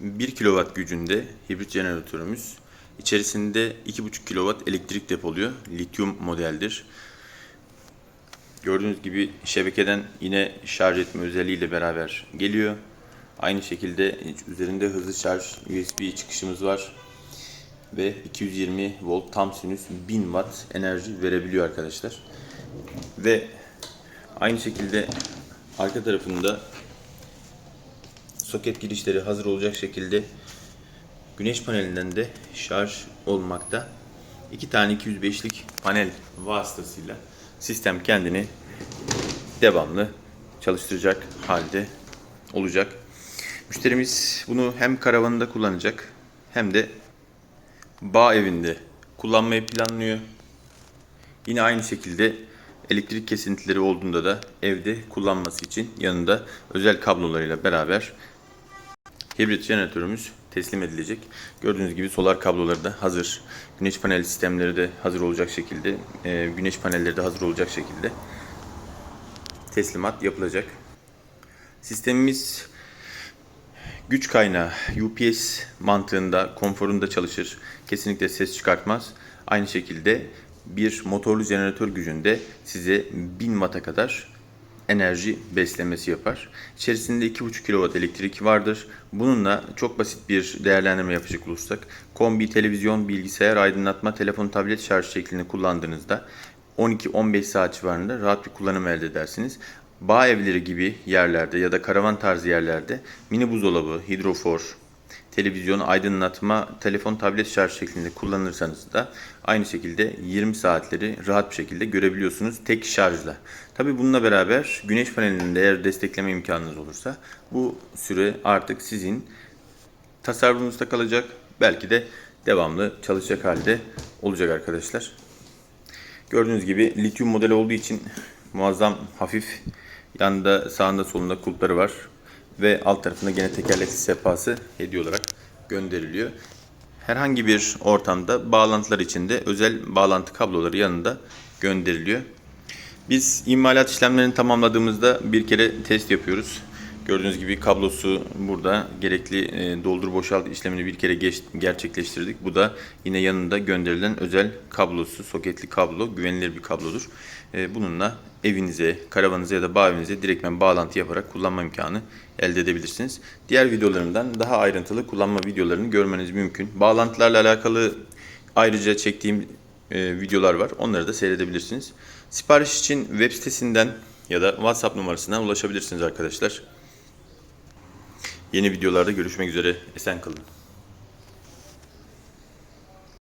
1 kW gücünde hibrit jeneratörümüz. İçerisinde 2,5 kW elektrik depoluyor. Lityum modeldir. Gördüğünüz gibi şebekeden yine şarj etme özelliğiyle beraber geliyor. Aynı şekilde üzerinde hızlı şarj USB çıkışımız var. Ve 220 volt tam sinüs 1000 watt enerji verebiliyor arkadaşlar. Ve aynı şekilde arka tarafında soket girişleri hazır olacak şekilde güneş panelinden de şarj olmakta. İki tane 205'lik panel vasıtasıyla sistem kendini devamlı çalıştıracak halde olacak. Müşterimiz bunu hem karavanında kullanacak hem de bağ evinde kullanmayı planlıyor. Yine aynı şekilde elektrik kesintileri olduğunda da evde kullanması için yanında özel kablolarıyla beraber hibrit jeneratörümüz teslim edilecek. Gördüğünüz gibi solar kabloları da hazır. Güneş panel sistemleri de hazır olacak şekilde, e, güneş panelleri de hazır olacak şekilde teslimat yapılacak. Sistemimiz güç kaynağı UPS mantığında, konforunda çalışır. Kesinlikle ses çıkartmaz. Aynı şekilde bir motorlu jeneratör gücünde size 1000 Watt'a kadar enerji beslemesi yapar. İçerisinde 2,5 kW elektrik vardır. Bununla çok basit bir değerlendirme yapacak olursak kombi, televizyon, bilgisayar, aydınlatma, telefon, tablet şarj şeklini kullandığınızda 12-15 saat civarında rahat bir kullanım elde edersiniz. Bağ evleri gibi yerlerde ya da karavan tarzı yerlerde mini buzdolabı, hidrofor, televizyon, aydınlatma, telefon, tablet şarj şeklinde kullanırsanız da aynı şekilde 20 saatleri rahat bir şekilde görebiliyorsunuz tek şarjla. Tabi bununla beraber güneş panelinin de eğer destekleme imkanınız olursa bu süre artık sizin tasarrufunuzda kalacak. Belki de devamlı çalışacak halde olacak arkadaşlar. Gördüğünüz gibi lityum model olduğu için muazzam hafif yanında sağında solunda kulpları var ve alt tarafında gene tekerlekli sehpası hediye olarak gönderiliyor. Herhangi bir ortamda bağlantılar için de özel bağlantı kabloları yanında gönderiliyor. Biz imalat işlemlerini tamamladığımızda bir kere test yapıyoruz. Gördüğünüz gibi kablosu burada gerekli e, doldur boşalt işlemini bir kere geç, gerçekleştirdik. Bu da yine yanında gönderilen özel kablosu, soketli kablo, güvenilir bir kablodur. E, bununla evinize, karavanınıza ya da bağ evinize direktmen bağlantı yaparak kullanma imkanı elde edebilirsiniz. Diğer videolarımdan daha ayrıntılı kullanma videolarını görmeniz mümkün. Bağlantılarla alakalı ayrıca çektiğim e, videolar var. Onları da seyredebilirsiniz. Sipariş için web sitesinden ya da WhatsApp numarasından ulaşabilirsiniz arkadaşlar. Yeni videolarda görüşmek üzere. Esen kalın.